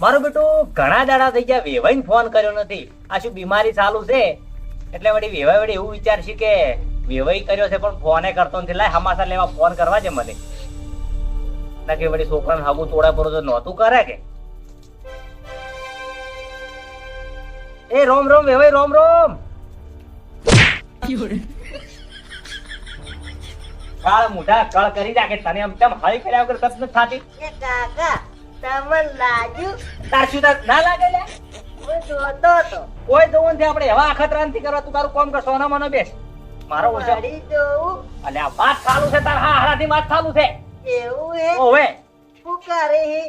મારું બેટું ઘણા દાડા થઈ ગયા વેવાઈને ફોન કર્યો નથી. આ શું બીમારી ચાલુ છે? એટલે વળી વેવાઈ વળી એવું વિચારશે કે વેવાઈ કર્યો છે પણ ફોને કરતો નથી. લાય, હમાસા લેવા ફોન કરવા છે મને. ના વળી છોકરાને હાબુ તોડા પર નહોતું કરે કે. એ રોમ રોમ, વેવાઈ, રોમ રોમ. કાળ મુઢા કળ કરી રાખે તને આમ તેમ હળી કર્યા વગર તપ થાતી? કાકા તમને લાગ્યું. તાર શું તાર ના લાગે લે હું જોતો તો કોઈ જવું નથી આપણે એવા અખતરા નથી કરવા તું તારું કામ કર સોના મને બેસ. મારો ઓછો વળી જોવું. અલે આ વાત ચાલુ છે તાર હા હારાથી વાત ચાલુ છે. એવું હે? ઓવે શું કરે હે?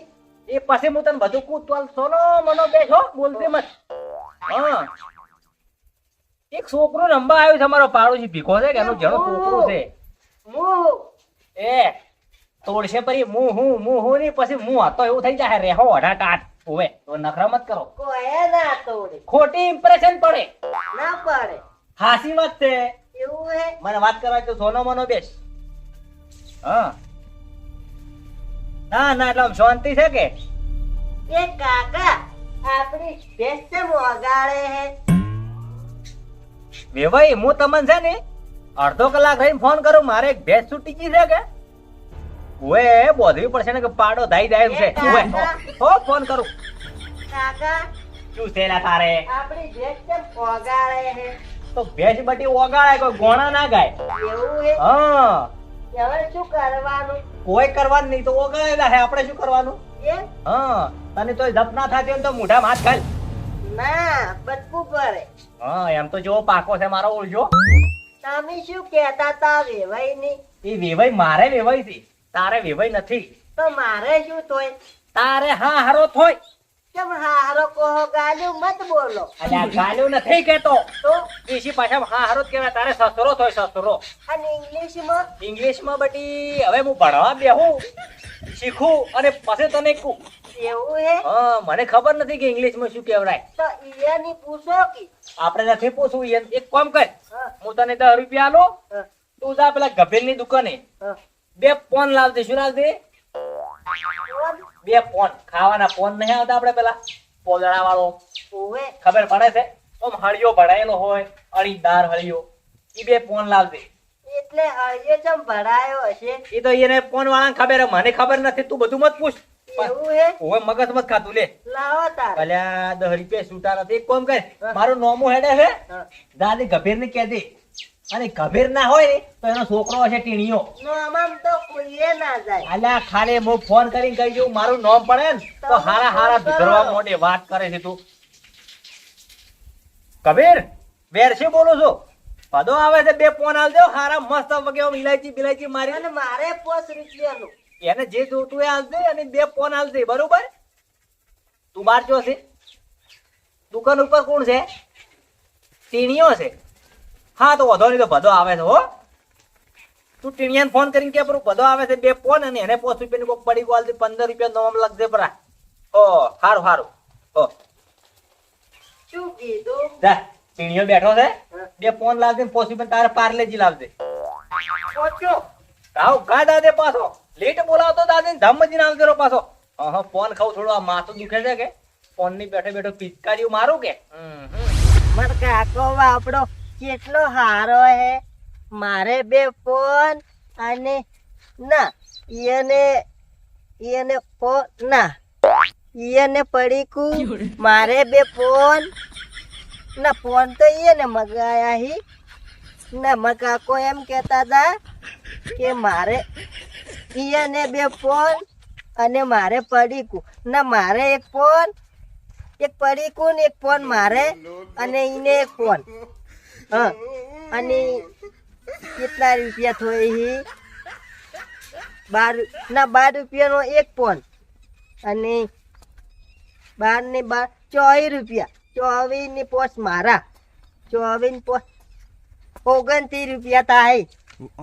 એ પછી હું તને બધું તો સોનો મનો બેસો બોલતી મત. હા. એક છોકરો રંબા આવ્યો છે અમારો પાડોશી ભીખો છે કે એનું જેનો છોકરો છે. હું. એ. તોડશે પરી મું હું મું હું ની પછી મુ હતો એવું થઈ જાય રેહો અઢા ટાટ ઓવે તો નખરા મત કરો. કોએ ના તોડે. ખોટી ઇમ્પ્રેશન પડે. ના પડે. હાસી વાત છે. એવું હે? મને વાત કરવા તો સોનો મનો બેસ. હા. ના ના એટલે આમ શાંતિ છે કે? એ કાકા આપણી બેસ છે વગાડે હે. વેવાઈ હું તમને છે ને અડધો કલાક રહીને ફોન કરું મારે એક ભેંસ છૂટી ગઈ છે કે? ઓએ બોધવી પડશે ને કે પાડો ધાઈ જાય છે. ઓએ હો ફોન કરું. કાકા. શું થેલા તારે? આપણી ભેંસ કેમ ઓગાળે હે તો ભેંસ બટી ઓગાળે કોઈ ગોણા ના ગાય. એવું હે. હા હવે શું કરવાનું? કોઈ કરવાનું નહીં તો ઓગાળેલા હે આપણે શું કરવાનું? એ? હા. તને તોય જપ ના થતી હોય તો મોઢા હાથ ખાલ ના બચવું પડે. હા એમ તો જો પાકો છે મારો ઓળજો તમે શું કહેતા તા વેવાઈ ની એ વેવાઈ મારે વેવાઈ છે. તારે વેવાઈ નથી. તો મારે શું તોય? તારે હા હારો થોય. કેમ હારો કહો ગાલ્યું મત બોલો. અને આ નથી કેતો. તો? દેશી ભાષામાં હા હારો કહેવાય તારે સસરો થોય સસરો. અને ઇંગ્લિશમાં? ઇંગ્લિશમાં બટી હવે હું ભણવા બેહું. શીખું અને પછી તને કહું એવું હે? હા મને ખબર નથી કે ઇંગ્લિશમાં શું કહેવાય તો ઈયાની પૂછો કે? આપણે નથી પૂછવું ઈ એક કામ કર. હા, હું તને 10 રૂપિયા આલો તું જા પેલા ગભેરની દુકાને. હા. બે પોન લાવજે શું લાવજે? બે પોન ખાવાના પોન નહીં આવતા આપણે પેલા. પોદળા વાળો ખબર પડે છે? ઓમ હળિયો ભરાયેલો હોય અણીદાર હળિયો. એ બે પોન લાવજે. એટલે હળિયો જેમ ભરાયો હશે. એ તો એને પોન વાળાને ખબર મને ખબર નથી તું બધું મત પૂછ. હે? ઓવે મગજ મત ખાતું લે. લાવો તાર. અલ્યા દસ સુતા છૂટા નથી. એક કામ કર મારું નોમું હેડે છે દાદી ગભેર ને કહે દે અને ગભેર ના હોય ને તો એનો છોકરો હશે ટીણીયો. નો તો કોઈએ ના જાય. અલ્યા ખાલી હું ફોન કરીને કહી દઉં મારું નામ પડે ને તો હારા હારા ધરવા મોઢે વાત કરે છે તું. કબીર બેર છે બોલો છો? પદો આવે છે બે ફોન આલજો હારા મસ્ત વગે ઇલાયચી બિલાયચી મારી. અને મારે પોસ રૂપિયાનો. એને જે જોતું એ આલજે અને બે ફોન આલજે બરોબર? તું બાર જો છે. દુકાન ઉપર કોણ છે? ટીણીઓ છે. હા તો વધો નહીં તો બધો આવે છે હો. તું ટીણિયાને ફોન કરીને કે પેલું બધો આવે છે બે ફોન અને એને પાંચ રૂપિયાની કોક પડી ગોલ પંદર રૂપિયા નોમ લાગશે પરા ઓ સારું સારું ઓ શું કીધું? જા ટીણીઓ બેઠો છે. બે ફોન લાવજે પાંચ રૂપિયા તારે પાર્લેજી લાવજે. પહોંચો આવ ગા દાદે પાછો. લેટ બોલાવતો દાદે ધમજી આવજો રો પાછો. હા ફોન ખાવ થોડું આ માથું દુખે છે કે? ફોનની બેઠો બેઠો પિચકારીઓ મારું કે? હમ. કાકો આપણો કેટલો હારો હે. મારે બે ફોન અને ના એને એને ફોન ના, ઈયને પડીકું. મારે બે ફોન, ના, ફોન તો ઈયને મગાયા હી. ના મગા કાકો એમ કહેતા હતા કે મારે ઈયને બે ફોન અને મારે પડીકું. ના, મારે એક ફોન, એક પડીકું ને એક ફોન મારે અને એને એક ફોન. હા. અને કેટલા રૂપિયા થોઈ બાર, ના, બાર રૂપિયાનો એક પોન. અને બાર ને બાર, ચોવીસ રૂપિયા. ચોવીસ ને પોસ મારા. ચોવીસ ને પોસ ઓગણત્રીસ રૂપિયા થાય.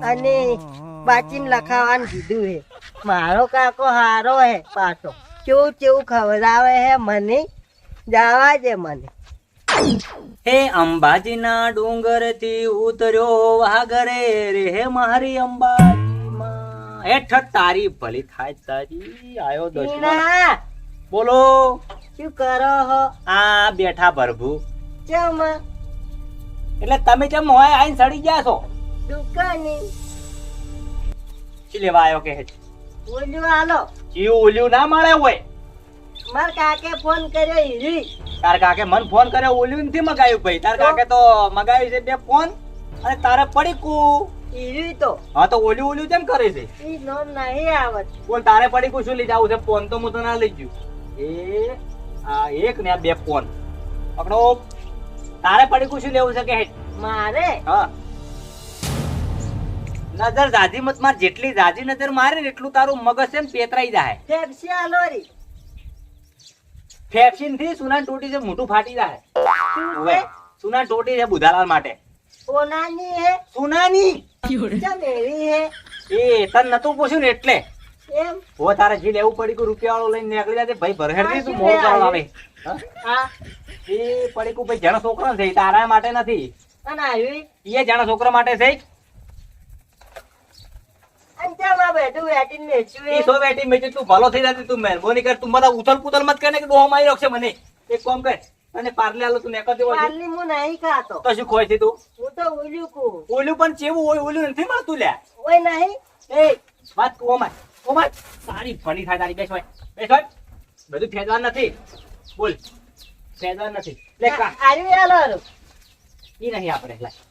અને બાચીને લખાવાનું કીધું હે. મારો કાકો હારો હે પાછો. કેવું કેવું ખવડાવે હે મને? જવા દે મને. હે અંબાજીના ડુંગરથી ઉતર્યો વાઘરે. રે હે મારી અંબાજીમાં. હેઠ તારી ભલી થાય તારી. આયો દશમા બોલો. શું કરો હો? આ બેઠા ભરભુ ચમ. એટલે તમે જેમ હોય આઈને સડી ગયા છો. દુકાની. શું લેવા આવ્યો કે છે ઓલ્યું આલો જીવ ઓલ્યું ના મળે હોય. માર કાકે ફોન કર્યો ઈરી. તાર કાકે મન ફોન કર્યો ઓલ્યું નથી મગાયું ભાઈ. તાર કાકે તો મગાવ્યું છે બે ફોન અને તારે પડી કુ? ઈરી તો. હા તો ઓલ્યું ઓલ્યું કેમ કરે છે? ઈ નો નહીં આવત. બોલ તારે પડી કુ શું લઈ જાવું છે? ફોન તો હું તો ના લઈ ગયું. એ આ એક ને આ બે ફોન. પકડો. તારે પડી કુ શું લેવું છે કે મારે? હા. નજર જાજી મત માર જેટલી જાજી નજર મારે એટલું તારું મગજ છે ને પેતરાઈ જાય ટેક્સી આલોરી ફેફસીનથી સુનાન ટોટી છે મોટું ફાટી જાય. સુનાન ટોટી છે બુધાલાલ માટે. સોનાની હે? સુનાની? હે? એ તન નતું પૂછ્યું ને એટલે? એમ? હો તારે જી લેવું પડી કોઈ રૂપિયા વાળો લઈને નીકળી જાય ભાઈ ભરહેડ શું મોર કરવા આવે? હા? એ પડી ભાઈ જણા છોકરા છે તારા માટે નથી. અને આવી? એ જણા છોકરા માટે છે અને બેઠું વેટીને વેચ્યું એ એ સો બેટી મેચી તું ભલો થઈ જતી તું મહેરબાની કર તું બધા ઉથલ પુથલ મત કરે કે ડોહો મારી રાખશે મને. એક કામ કર અને પાર્લે આલો તું નેકર દેવો છે. હું નહીં ખાતો. તો શું ખોય છે તું? હું તો ઉલ્યું કું. ઓલું પણ ચેવું હોય ઓલું નથી મળતું લે ઓય નહીં. એ. વાત તું ઓમાય ઓમાય સારી ફની થાય તારી. બેસ ભાઈ બેસ ભાઈ બધું ફેદવા નથી. બોલ. ફેદવા નથી. લે કા. આર્યું આલો ઈ નહીં આપણે લે. આ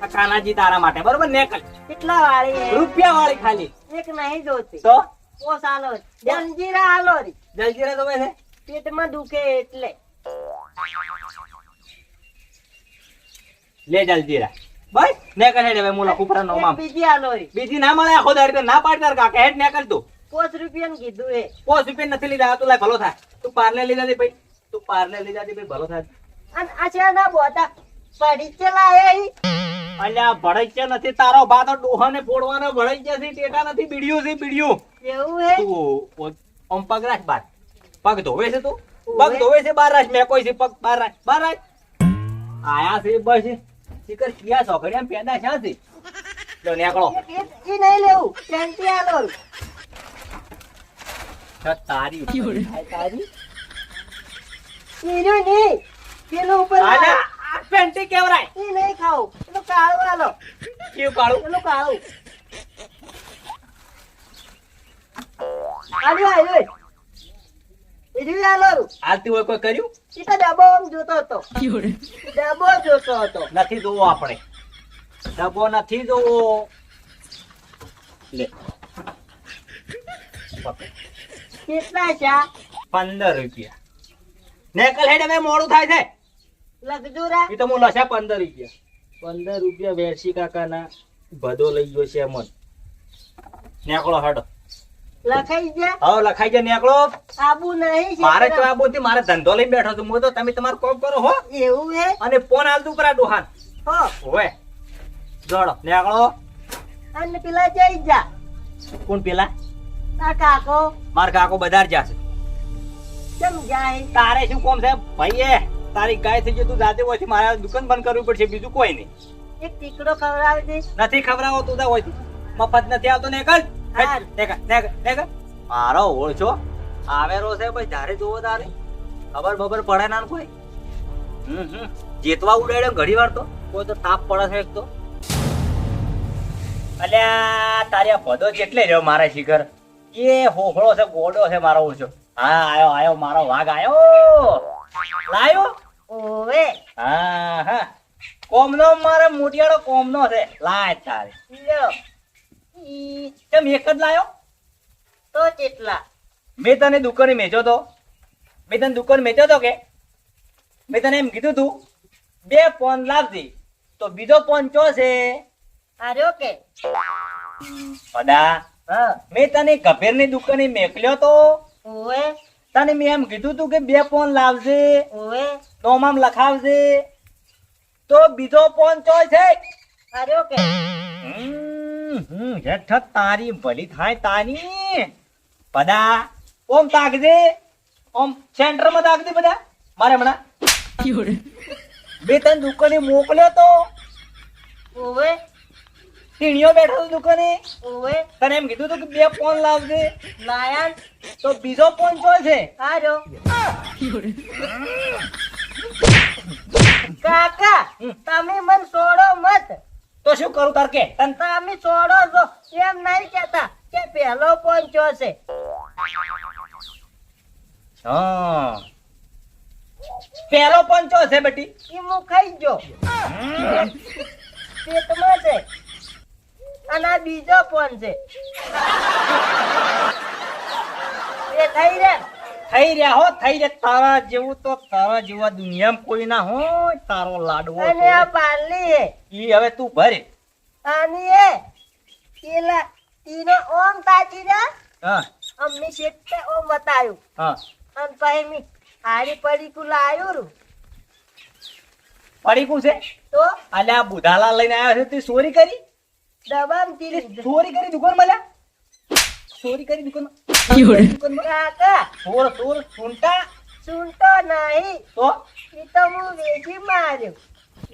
કાનાજી તારા માટે બરોબર? નેકલ કેટલા વાળી રૂપિયા વાળી ખાલી. એક નહીં જોતી. તો? પોસ આલો જલજીરા આલો રી જલજીરા તમે છે. પેટમાં દુખે એટલે. લે જલજીરા. બસ ને કહે હવે મુલા કુપરા નો મામ બીજી આલો રી બીજી ના મળે આખો તો ના પાડ તાર કાકે. હેડ ને કર તું પોસ ને કીધું એ. પોસ રૂપિયા નથી લીધા. તું લાય ભલો થાય. તું પારલે લીધા દે ભાઈ. તું પારલે લીધા દે ભાઈ ભલો થાય. અને આ છે ના બોતા પડી ચલા ઈ અલ્યા ભડાઈ નથી? તારો ભાતો ડોહાને ફોડવાનો ભડાઈ છે ટેટા નથી બીડિયું છે બીડિયું. એવું હે? તું ઓમ પગ રાખ બાર. પગ ધોવે છે તું? પગ ધોવે છે બાર રાખ. મેં કોઈ છે પગ બાર રાખ. બાર રાખ. આયા છે બસ શિકર કિયા સોકડી આમ પેદા શા છે? લો નેકળો. એક- નહીં લેવું. પેન્ટી આલો. તારી તારી? ઈર્યું નહીં પેલું ઉપર આ પેન્ટી કેવરાય? એ નહીં ખાવું. કાળું આલો કેવું કાળું? પેલું કાળું. આવ્યું આવ્યું ઈર્યું આલો રું. હોય કોઈ કર્યું? ઈ તો ડબ્બો આમ જોતો હતો. ડબ્બો જોતો હતો. નથી જોવો આપણે. ડબ્બો નથી જોવો. લે. કેટલા ચા પંદર રૂપિયા. નેકલ હેડ હવે મોડું થાય છે. લગજુરા એ તો હું લસા પંદર રૂપિયા. પંદર રૂપિયા વેરસી કાકાના ભદો લઈ ગયો છે અમન. નેકળો હાડો. લખાઈ ગયા? હવે લખાઈ ગયા નેકળો. આબુ નહીં મારે તો મારે ધંધો લઈ બેઠો છું. હું તો તમે તમારું કોમ કરો હો. એવું હે? અને ફોન હાલતું ઉપર આ ડોહાન. હો. જોડો નેકળો. અને પેલા જઈ જા. કોણ પેલા? આ કાકો. માર કાકો બજાર જાશે. કેમ જાય? તારે શું કોમ છે? ભાઈ એ તારી ગાય થઈ ગઈ તું જાતે હોય મારે દુકાન બંધ કરવી પડશે બીજું કોઈ નહીં. એક ટીકડો ખવડાવી દે નથી ખવડાવો તું હોય મફત નથી આવતો ને કર મારો ઓળછો આવેરો છે ભાઈ ધારે જોવો તારે. ખબર બબર પડે ના કોઈ? હમ હમ. જેતવા ઉડાડ્યો ઘડી વાર તો. કોઈ તો તાપ પડે છે એક તો. અલ્યા તારી આ પદો કેટલે રહ્યો મારા શિખર? એ હોફળો છે ગોડો છે મારો ઓછો હા આયો આયો મારો વાઘ આયો. લાયો. ઓવે. હા હા. કોમનો મારે મોટિયાળો કોમનો છે. લાય તારે. લ્યો. ઈ કેમ એક જ લાયો? તો કેટલા? મેં તને દુકાને મેચ્યો તો. મેં તને દુકાન મેચ્યો તો કે? મેં તને એમ કીધું તું બે ફોન લાવજે તો બીજો ફોન ચો છે? આર્યો કે. હા. મેં તને ગભેરની દુકાને મેકલ્યો તો? ઓવે. તને મેં એમ કીધું તું કે બે ફોન લાવજે નોમામ લખાવજે. તો બીજો ફોન ચો છે. આર્યો કે? હમ, હમ, હેઠ તારી ભલી થાય તારી બધા ઓમ તાકજે ઓમ સેન્ટરમાં તાકજે બધા. મારે હમણાં. બે ત્રણ દુકાને મોકલ્યો તો. ઓવે. ટીણીઓ બેઠો તો દુકાને? ઓવે. તને એમ કીધું તું કે બે ફોન લાવજે. લાયન. તો બીજો ફોન ચો છે? આજો કાકા હમ. તમે મન છોડો મત. તો શું કરું તાર કે? તને તમે છોડો છો. એમ નહીં કહેતા કે પહેલો પંચો છે. હા. પહેલો ફોન ચો છે બેટી? ઈ મુખાઈ ખાઈ જો પેટમાં છે. અને આ બીજો ફોન છે. એ થઈ રે. થઈ રહ્યા હો થઈ રે તારા જેવું તો તારા જેવા દુનિયામાં કોઈ ના હોય તારો લાડવો અને આ હે ઈ હવે તું ભરે. આની એ. કેલા તીનો ઓમ તાચી રે હા. અમને શેઠે ઓમ બતાયું. હા. અન પછી મી હારી પડી કુ લાયું રૂ. પડીકું છે? તો? અલ્યા આ બુધાલાલ લઈને આવ્યો છે તું ચોરી કરી? દબામ તે ચીલી ચોરી કરી દુકાન મળ્યા ચોરી કરી દુકાન દુકાન કાકા ચોર ચોર સુંટા સુનતો નહીં. તો? ઈ તો હું વેચી માર્યો.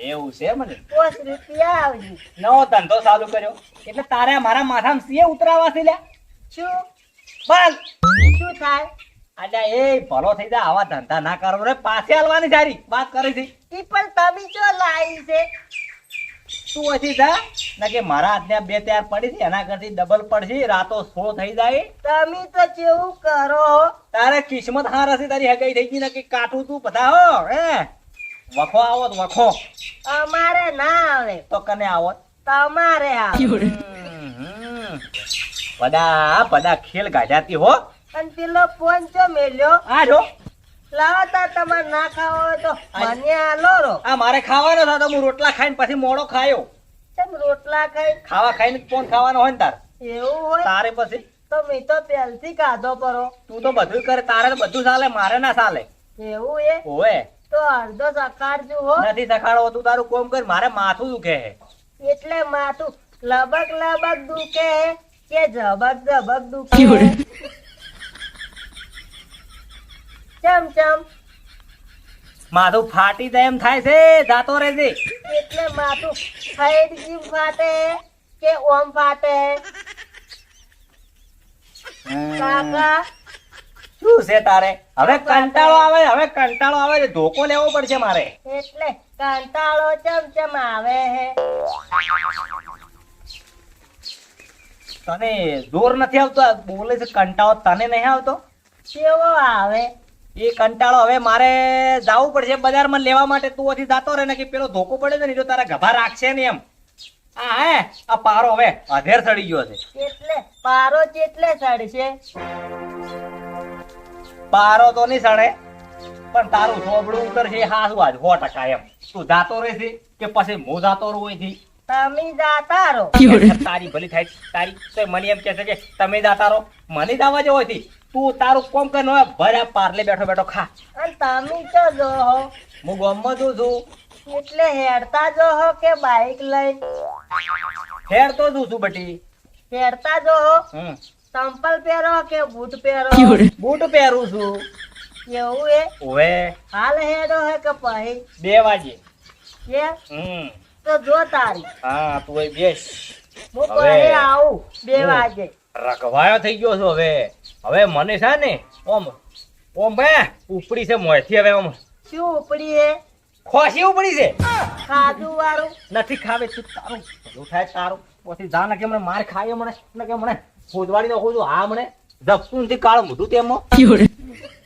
એવું છે મને પોસ રૂપિયા આવજી. નવો ધંધો ચાલુ કર્યો. એટલે તારે મારા માથામાં સીએ ઉતરાવા છે લ્યા? શું? બસ શું થાય? અલ્યા એ ભલો થઈ જાય આવા ધંધા ના કરો રે. પાછી હાલવાની સારી વાત કરી છે. ઈ પણ તમે જો લાવી છે? તું અહીંથી જા ના કે મારા આજ્ઞા બે ત્યાર પડી છે એના કરતી ડબલ પડશે રાતો સો થઈ જાય. તમે તો કેવું કરો તારે કિસ્મત હાર હશે તારી હગાઈ થઈ ગઈ ને કે કાઠું તું બધા હો હે? વખો આવો તો વખો. અમારે ના આવે. તો કને આવો? તમારે આવે. પડા બધા બધા ખેલ ગાજાતી હો. અને પેલો પોંચો મેલ્યો? આ જો. લાવો તમારે ના ખાવો હોય તો મને આલો રો આ મારે ખાવાનો હતો હું રોટલા ખાઈને પછી મોડો ખાયો. તેમ રોટલા ખાઈ? ખાવા ખાઈને જ ખાવાનો હોય ને તાર. એવું હોય? તારે પછી? તો મેં તો પહેલથી કાઢો પરો. તું તો બધું કરે તારે તો બધું ચાલે મારે ના ચાલે. એવું એ? હોય તો અડધો સકાળજો હો. નથી સખાડો તું તારું કોમ કર મારે માથું દુખે એટલે માથું લબક લબક દુખે કે જબક જબક દુખે ચમ ચમ. માથું ફાટી જાય એમ થાય છે જાતો રહેજે. એટલે માથું જીવ ફાટે કે ઓમ ફાટે? કાકા. શું છે તારે? હવે કંટાળો આવે હવે કંટાળો આવે છે ધોકો લેવો પડશે મારે. એટલે કંટાળો ચમ ચમ આવે હે? તને જોર નથી આવતો? બોલે છે કંટાળો તને નહીં આવતો? કેવો આવે? એ કંટાળો. હવે મારે જવું પડશે બજારમાં લેવા માટે. તું અહીંથી જતો રહે ને કે પેલો ધોકો પડે છે ને જો તારા ગભા રાખશે ને એમ. આ હે આ પારો હવે અધેર ચડી ગયો છે. એટલે પારો કેટલે ચડશે પારો તો નહીં સડે પણ તારું થોબડું ઉતરશે હાસુ આજ સો ટકા એમ. તું જાતો રહેશે કે પછી હું જાતો રહું અહીંથી? તમે જાતા રહો. તારી ભલી થાય તારી તો મને એમ કહે છે કે તમે જાતા રહો. મને જવા જેવો હતી તું તારું કોમ કર નો ભર્યા પાર્લે બેઠો બેઠો ખા. અને તમે તો જો હો? હું ગામમાં છું છું. એટલે હેડતા જો હો કે બાઈક લઈ? હેડતો છું છું બટી. હેડતા જો હો? ચંપલ પહેરો કે બૂટ પહેરો? બૂટ પહેરું છું. એવું એ? ઓવે. હાલ હેડો હે કે પછી બે વાગે. કે હમ. તો જો તારી. હા તું બેસ. હું પહી પછી આવું બે વાગે. રખવાયો થઈ ગયો છું હવે. હવે મને છે ને ઓમ ઓમ બે ઉપડી છે મોંથી હવે ઓમ. શું ઉપડી હે? ખોસી ઉપડી છે. ખાધું વાળું? નથી ખાવે તું તારું. ભલું થાય તારું. પછી જા ને કે મને માર ખાય મને ને કે મને ખોદવાડી નાખું છું. હા મને. જપતું નથી કાળ મોઢું તેમાં.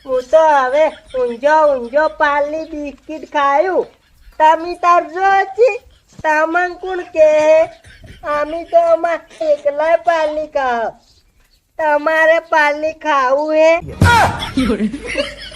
હું તો હવે ઊંઝો ઊંઝો પાલની બિસ્કિટ ખાયું. તમે તાર જો તામન કોણ કે? અમે તો અમાર એકલા પાલની ખાવ. તમારે પાલની ખાવું હે?